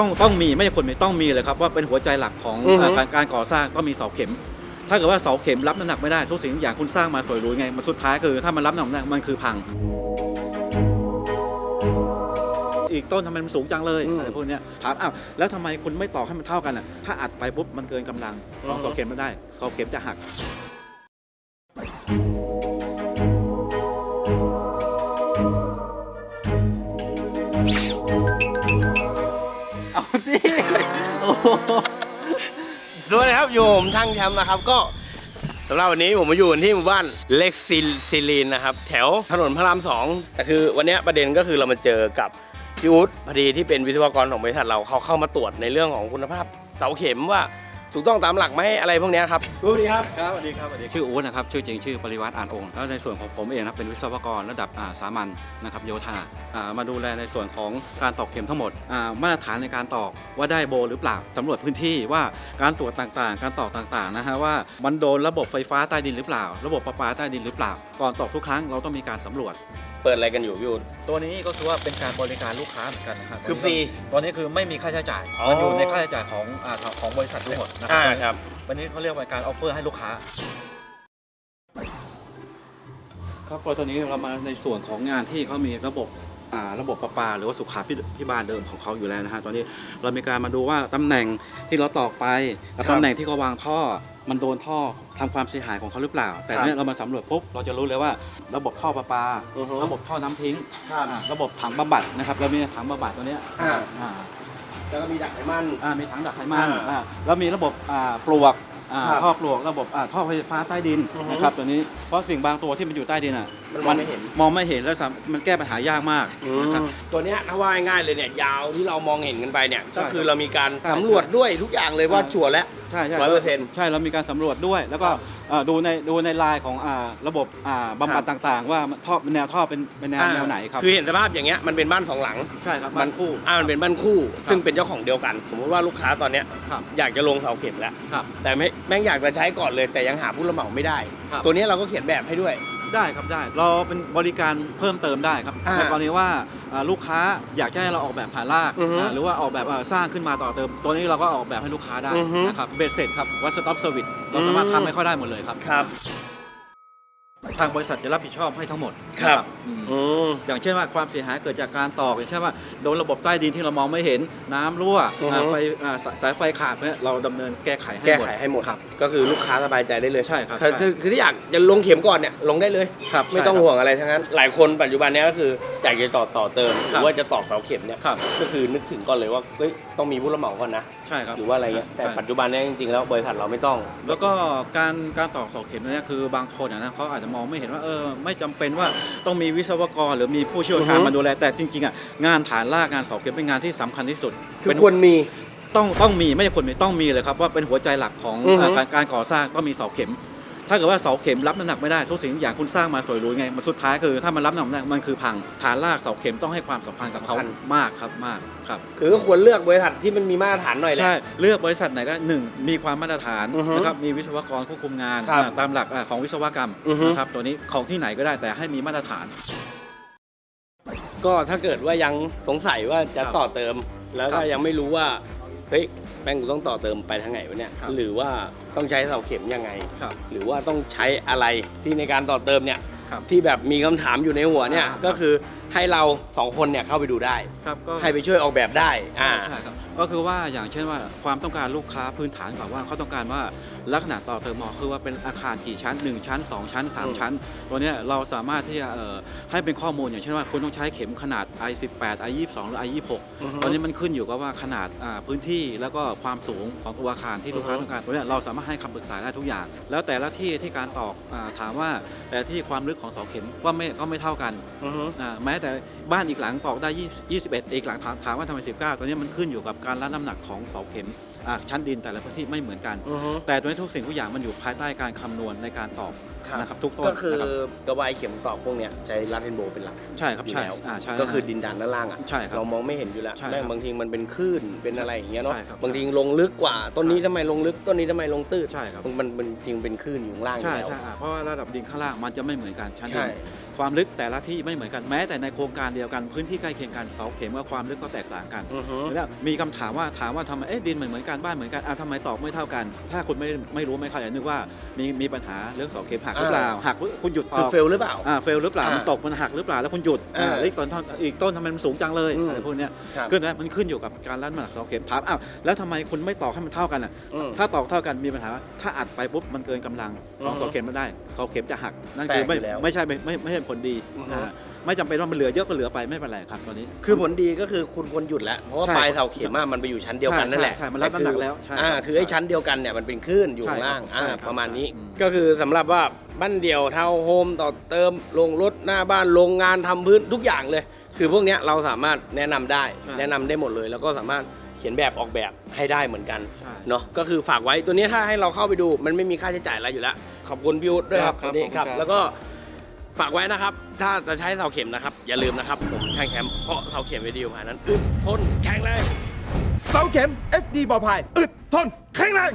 ต้องต้องมีไม่ใช่คนไม่ต้องมีเลยครับว่าเป็นหัวใจหลักของอือฮึ เอ่อการการก่อสร้างต้องมีเสาเข็ม ถ้าเกิดว่าเสาเข็มรับน้ำหนักไม่ได้ทุกสิ่งทุกอย่างคุณสร้างมาสวยหรูไงมันสุดท้ายคือถ้ามันรับน้ำหนักมันคือพัง อีกต้นทำไมมันสูงจังเลยอืมอะไรพวกเนี้ยถามอ้าวแล้วทำไมคุณไม่ต่อให้มันเท่ากันอะถ้าอัดไปปุ๊บมันเกินกำลังของอือฮึเสาเข็มไม่ได้เสาเข็มจะหัก อยู่ผมช่างแชมป์นะครับก็สำหรับวันนี้ผมมาอยู่ที่หมู่บ้านเล็กซิลซิลีนนะครับ แถวถนนพระรามสองแต่คือวันนี้ประเด็นก็คือเรามาเจอกับพี่อุ๊ดพอดีที่เป็นวิศวกรของบริษัทเราเขาเข้ามาตรวจในเรื่องของคุณภาพเสาเข็มว่า ถูกต้องตามหลักไหมอะไรพวกเนี้ยครับสวัสดีครับ ครับสวัสดีครับสวัสดีชื่ออู๊ดนะครับชื่อจริงชื่อปริวัติอ่านองค์แล้วในส่วนของผมเองนะครับเป็นวิศวกรระดับอ่าสามัญนะครับโยธาอ่ามาดูแลในส่วนของการตอกเข็มทั้งหมดอ่ามาตรฐานในการตอกว่าได้โบหรือเปล่าสำรวจพื้นที่ว่าการตรวจต่างๆ การตอกต่างๆนะฮะว่ามันโดนระบบไฟฟ้าใต้ดินหรือเปล่า ระบบประปาใต้ดินหรือเปล่า ก่อนตอกทุกครั้งเราต้องมีการสำรวจเปิดอะไรกันอยู่พี่อุ๊ด ตัวนี้ก็คือว่าเป็นการบริการลูกค้าเหมือนกันนะครับคือฟรีตัวนี้คือไม่มีค่าใช้จ่ายอ๋อ มันอยู่ในค่าใช้จ่ายของอ่าของบริษัททั้งหมดนะคอ่ารับครับ วันนี้เขาเรียกว่าการออฟเฟอร์ให้ลูกค้า ครับพอตอนนี้เรามาในส่วนของงานที่เขามีระบบอ่าระบบประปาหรือว่าสุขาพิพิบาลเดิมของเขาอยู่แล้วนะฮะตอนนี้เรามีการมาดูว่าตำแหน่งที่เราตอกไปกับครับ ตำแหน่งที่เขาวางท่อ มันโดนท่อทำความเสียหายของเขาหรือเปล่า แต่ครับเนี่ยเรามาสำรวจปุ๊บเราจะรู้เลยว่า ระบบท่อประปา อือฮึ ระบบท่อน้ำทิ้งครับ อ่าระบบถังบำบัดนะครับเรามีถังบำบัดตัวเนี้ยอ่า อ่าแล้วก็มีดักไขมัน อ่ามีถังดักไขมันอ่า อ่าแล้วมีระบบอ่าปลวก อ่าครับท่อปลวกระบบอ่าท่อไฟฟ้าใต้ดินอือฮึนะครับตัวนี้เพราะสิ่งบางตัวที่มันอยู่ใต้ดินอะมันมองไม่เห็น มองไม่เห็นแล้วสามมันแก้ปัญหายากมากนะครับ ตัวเนี้ยถ้าว่าง่ายๆเลยเนี่ยยาวที่เรามองเห็นกันไปเนี่ยใช่ก็คือเรามีการใช่สำรวจด้วยทุกอย่างเลยว่าใช่ ชัวร์แล้ว ใช่ใช่100%ใช่เรามีการสำรวจด้วย แล้วก็เอ่อ ดูในดูในลายของอ่าระบบอ่าบำบัดต่างๆ ว่าท่อแนวท่อเป็นเป็นแนวแนวไหนครับ คือเห็นสภาพอย่างเงี้ยมันเป็นบ้านสองหลังใช่ครับมันคู่อ่ามันเป็นบ้านคู่ ซึ่งเป็นเจ้าของเดียวกัน สมมติว่าลูกค้าตอนเนี้ยครับอยากจะลงเสาเข็มแล้ว ครับ แต่ไม่แม่งอยากจะใช้ก่อนเลย แต่ยังหาผู้รับเหมาไม่ได้ ครับ ตัวเนี้ยเราก็เขียนแบบให้ด้วย ได้ครับได้ เราเป็นบริการเพิ่มเติมได้ครับอ่าในกรณีว่าอ่าลูกค้าอยากจะให้เราออกแบบผ่านลากอือฮึอ่าหรือว่าออกแบบอ่าสร้างขึ้นมาต่อเติม ตัวนี้เราก็ออกแบบให้ลูกค้าได้อือฮึนะครับเบสเสร็จครับวัสต็อปเซอร์วิสเราสามารถอืม ทำให้เขาได้หมดเลยครับ ครับ ทางบริษัทจะรับผิดชอบให้ทั้งหมดครับนะอืม อืม อย่างเช่นว่าความเสียหายเกิดจากการตอกอย่างเช่นว่าโดนระบบใต้ดินที่เรามองไม่เห็นน้ำรั่วอือฮึ อ่าไฟอ่าสายสายไฟขาดเนี่ยเราดำเนินแก้ไขให้แก้หมด ไขให้หมดครับ ก็คือลูกค้าสบายใจได้เลยใช่ครับคือใช่คือคือที่อยากจะลงเข็มก่อนเนี่ยลงได้เลย ครับไม่ต้องใช่ครับ ห่วงอะไรทั้งนั้น หลายคนปัจจุบันเนี้ยก็คืออยากจะต่อต่อเติมหครัรืบ อว่าจะตอกเสาเข็มเนี่ยครับก็คือนึกถึงก่อนเลยว่าเฮ้ยต้องมีผู้รับเหมาก่อนนะใช่ครับหรือว่าอะไรเงี้ยแต่ใช่ปัจจุบันเนี้ยจริงๆแล้วบริษัทเราไม่ต้อง แล้วก็การการตอกเสาเข็มเนี่ยคือบางคนอะนะเขาอาจจะมองไม่เห็นว่าเออไม่จำเป็นว่าต้องมีวิศวกรหรือมีผู้เชี่ยวชาญอือฮึ มาดูแล แต่จริงๆอะงานฐานรากงานเสาเข็มเป็นงานที่สำคัญที่สุดคือเป็นควรมี ต้องต้องมีไม่ใช่คนมีต้องมีเลยครับว่าเป็นหัวใจหลักของอือฮึ เอ่อการการก่อสร้างต้องมีเสาเข็ม ถ้าเกิดว่าเสาเข็มรับน้ำหนักไม่ได้ทุกสิ่งทุกอย่างคุณสร้างมาสวยหรูไงมันสุดท้ายคือ ถ้ามันรับน้ำหนักมันคือพังฐานรากเสาเข็มต้องให้ความสำคัญกับเขามากครับมากครับ คือก็ควรเลือกบริษัทที่มันมีมาตรฐานหน่อยแหละ ใช่ เลือกบริษัทไหนก็หนึ่งมีความมาตรฐานอือฮึนะครับมีวิศวกรควบคุมงานครับอ่าตามหลักอ่าของวิศวกรรมอือฮึ นะครับตัวนี้ของที่ไหนก็ได้แต่ให้มีมาตรฐาน ก็ถ้าเกิดว่ายังสงสัยว่าจะครับต่อเติม แล้วครัก็บยังไม่รู้ว่า เฮ้ยแม่งกูต้องต่อเติมไปทางไหนวะเนี่ยครับหรือว่าต้องใช้เสาเข็มยังไง ครับหรือว่าต้องใช้อะไรที่ในการต่อเติมเนี่ยครับที่แบบมีคำถามอยู่ในหัวเนี่ยอ่า ก็คือ ให้เราสองคนเนี่ยเข้าไปดูได้ ครับก็ให้ไปช่วยออกแบบได้อ่า ใช่ครับก็คือว่าอย่างเช่นว่าความต้องการลูกค้าพื้นฐานแบบว่าเขาต้องการว่าลักษณะต่อเติมหมอคือว่าเป็นอาคารกี่ชั้น 1 ชั้น 2 ชั้น อืม3 ชั้น ตัวเนี้ยเราสามารถที่จะเอ่อให้เป็นข้อมูลอย่างเช่นว่าคุณต้องใช้เข็มขนาด i18 i22 หรือ i26 อือฮึตอนนี้มันขึ้นอยู่กับว่าขนาดอ่าพื้นที่แล้วก็ความสูงของตัวอาคารที่ลูกค้าอือฮึ ต้องการตัวเนี้ยเราสามารถให้คำปรึกษาได้ทุกอย่าง แล้วแต่ละที่ที่การตอกอาถามว่าแต่ที่ความลึกของเสาเข็มว่าไม่ก็ไม่เท่ากัน อือฮึ อ่าแม้แต่บ้านอีกหลังตอกได้20 21 อีกหลังถามถามว่าทำไม 19ตัวนี้มันขึ้นอยู่กับการรับน้ำหนักของเสาเข็มอ่าชั้นดินแต่ละพื้นที่ไม่เหมือนกันอือฮึแต่ตัวนี้ทุกสิ่งทุกอย่างมันอยู่ภายใต้การคำนวณในการตอกครับ นะครับทุกต้นก็คือนะครับกระบายเข็มตอกพวกเนี้ยใช้ลัดเรนโบว์เป็นหลักใช่ครับอยู่ใช่แล้วอ่าใช่ก็คือดินดานด้านล่างอะใช่ครับ เรามองไม่เห็นอยู่แล้วใช่ครับแม่งบางทีมันเป็นคลื่นเป็นอะไรอย่างเงี้ยเนาะใช่ครับบางทีลงลึกกว่าต้นนี้ครับทำไมลงลึกต้นนี้ทำไมลงตื้นใช่ครับมันมันมันจริงเป็นคลื่นอยู่ข้างล่างอใช่ยู่แล้ว ใช่อ่าเพราะว่าระดับดินข้างล่างมันจะไม่เหมือนกันชั้นดิใช่ นความลึกแต่ละที่ไม่เหมือนกันแม้แต่ในโครงการเดียวกันพื้นที่ใกล้เคียงกันเสาเข็มก็ความลึกก็แตกต่างกัน อือฮึ แล้วมีคำถามว่าถามว่าทำไมเอ๊ะดินเหมือนเหมือนกันบ้านเหมือนกันอะทำไมตอกไม่เท่ากัน ถ้าคุณไม่ไม่รู้ไม่เข้าใจนึกว่ามีมีปัญหาเรื่องเสาเข็มหักหรือเปล่าหักปุ๊บคุณหยุดตคืออกเฟลหรือเปล่าอ่าเฟลหรือเปล่าอ่ามัมันตกมันหักหรือเปล่าแล้วคุณหยุดอ่าอ่าแล้วอีกต้นท่อนอีกต้นทำไมมันสูงจังเลยอืมอะไรพวกเนี้ยครับขึ้นนะมันขึ้นอยู่กับการลั่นน้ำหนักเสาเข็มถามอ้าวแล้วทำไมคุณไม่ตอกให้มันเท่ากันอะอืมถ้าตอกเท่ากันมีปัญหาว่าถ้าอัดไปปุ๊บมันเกินกำลังของอืมเสาเข็มไม่ได้เสาเข็มจะหักนั่นคือไม่แปลกอยู่แล้วไม่ใช่ไม่ไม่ไม่ใช่ผลดีอือฮึนะฮะไม่จำเป็นว่ามันเหลือเยอะก็เหลือไปไม่เป็นไรครับตอนนี้ คือผลดีก็คือคุณควรหยุดแล้วเพราะว่าใช่ปลายเสาเข็มอะมันไปอยู่ชั้นเดียวกันนั่นแหละใช่ใช่มันรับน้ำหนักแล้วใช่อ่าครับคือไอ้ชั้นเดียวกันเนี่ยมันเป็นคลื่นอยู่ข้างล่างใช่ครับอ่าใช่ครับประมาณนี้อืมก็คือสำหรับว่า บ้านเดี่ยวเทาวน์โฮมต่อเติมลงรถหน้าบ้านโรงงานทำพื้นทุกอย่างเลย คือพวกเนี้ยเราสามารถแนะนำได้ใช่แนะนำได้หมดเลย แล้วก็สามารถเขียนแบบออกแบบให้ได้เหมือนกันใช่เนาะก็คือฝากไว้ตัวนี้ถ้าให้เราเข้าไปดู มันไม่มีค่าใช้จ่ายอะไรอยู่แล้ว ขอบคุณพี่อุ๊ดด้วยครับครับวันนี้ครับขอบคุณครับ แล้วก็ฝากไว้นะครับ ถ้าจะใช้เสาเข็มนะครับ อย่าลืมนะครับผมช่างแคมป์เพราะเสาเข็มวิดีโอผ่านนั้นอึดทนแข็งแรงเสาเข็ม SD บอลพายอึดทนแข็งแรง